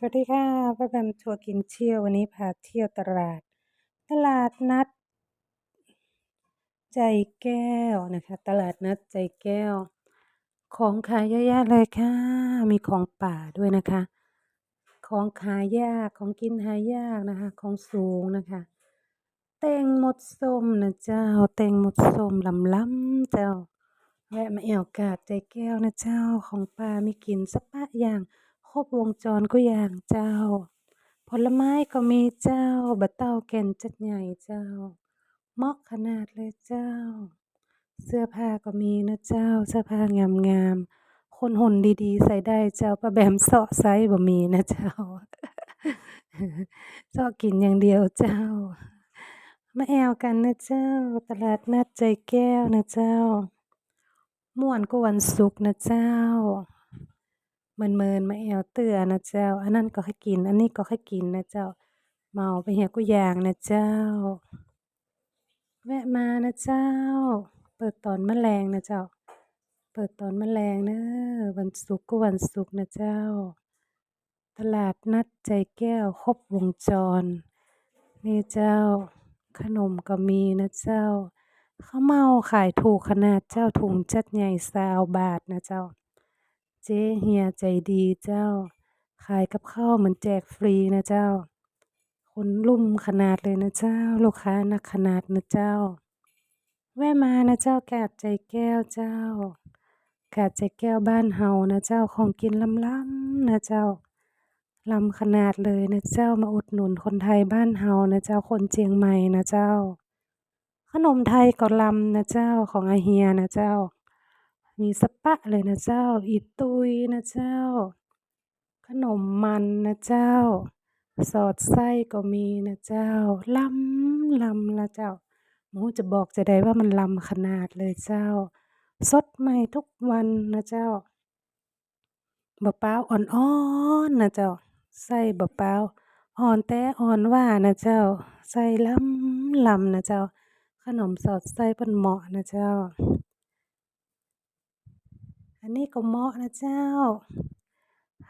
สวัสดีค่ะป้าแบมทัวร์กินเที่ยววันนี้พาเที่ยวตลาด ตลาดนัด ใจแก้วนะคะ ตลาดนัดใจแก้ว ของขายเยอะแยะเลยค่ะ มีของป่าด้วยนะคะ ของขายยากของกินหายากนะคะ ของสูงนะคะ เต็งหมดส้มนะเจ้า เต็งหมดส้มลำล้ำเจ้าแวะมาแอวกาดใจแก้วนะเจ้าของป่ามีกินสักปะอย่าง บวงจรก็อย่างเจ้า ผลไม้ก็มีเจ้าบะเต้าแก่นจัดใหญ่เจ้าเหมาะขนาดเลยเจ้า เสื้อผ้าก็มีนะเจ้า เสื้อผ้างามงามๆคนหุ่นดีๆ ใส่ได้เจ้าป้าแบมเสาะไซส์บ่มีนะเจ้าเสาะกินอย่างเดียวเจ้ามาแอวกันนะเจ้า ตลาดนัดใจแก้วนะเจ้าม่วนก็วันศุกร์นะเจ้า เมินเมินมาแอวเตือนะเจ้า อันนั้นก็ให้กิน อันนี้ก็ให้กินนะเจ้า เมาไปเหียกุยางนะเจ้า แวะมานะเจ้า เปิดตอนแมลงนะเจ้า เปิดตอนแมลงเนอะวันศุกร์ก็วันศุกร์นะเจ้า ตลาดนัดใจแก้วครบวงจร นี่เจ้า ขนมก็มีนะเจ้าข้าวเมาขายถูกขนาดเจ้าถุงจัดใหญ่ซาวบาทนะเจ้า จ๊เฮียใจดีเจ้า ขายกับข้าวเหมือนแจกฟรีนะเจ้า คนลุ่มขนาดเลยนะเจ้า ลูกค้านักขนาดนะเจ้า แวะมานะเจ้ากาดใจแก้วเจ้ากาดใจแก้วบ้านเฮานะเจ้าของกินล้ำๆนะเจ้าลำขนาดเลยนะเจ้ามาอุดหนุนคนไทยบ้านเฮานะเจ้าคนเชียงใหม่นะเจ้า ขนมไทยก็ลำนะเจ้าของอาเฮียนะเจ้า มีสปะเลยนะเจ้า อีตุยนะเจ้า ขนมมันนะเจ้า สอดไส้ก็มีนะเจ้าลำลำละเจ้าหมูจะบอกจะได้ว่ามันลำขนาดเลยเจ้า สดใหม่ทุกวันนะเจ้าบะเป้าอ่อนๆนะเจ้าใส่บะเป้าอ่อนแต่อ่อนว่านะเจ้าใส่ลำลำนะเจ้า ขนมสอดไส้เป็นเหมาะนะเจ้า อันนี้ก็เหมาะนะเจ้า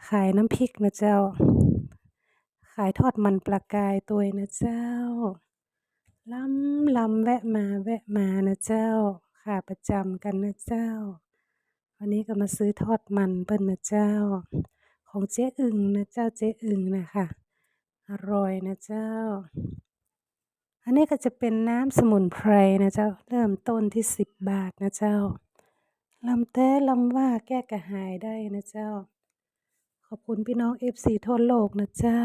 ขายน้ำพริกนะเจ้า ขายทอดมันปลากายตัวนะเจ้าลำลำแวะมาแวะมานะเจ้าขาประจำกันนะเจ้า วันนี้ก็มาซื้อทอดมันเปิ้นนะเจ้า ของเจ๊อึ่งนะเจ้าเจ๊อึ่งนะคะอร่อยนะเจ้า อันนี้ก็จะเป็นน้ำสมุนไพรนะเจ้า เริ่มต้นที่สิบบาทนะเจ้า ลำแต้ลำว่าแก้กระหายได้นะเจ้า ขอบคุณพี่น้องเอฟซีทั่วโลกนะเจ้า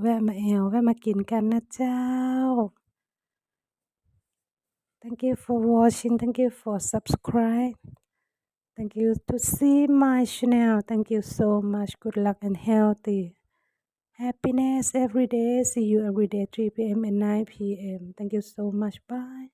แวะมาแอวแวะมากินกันนะเจ้า Thank you for watching. Thank you for subscribe. Thank you to see my channel. Thank you so much. Good luck and healthy. Happiness every day. See you every day 3 p.m. and 9 p.m. Thank you so much. Bye.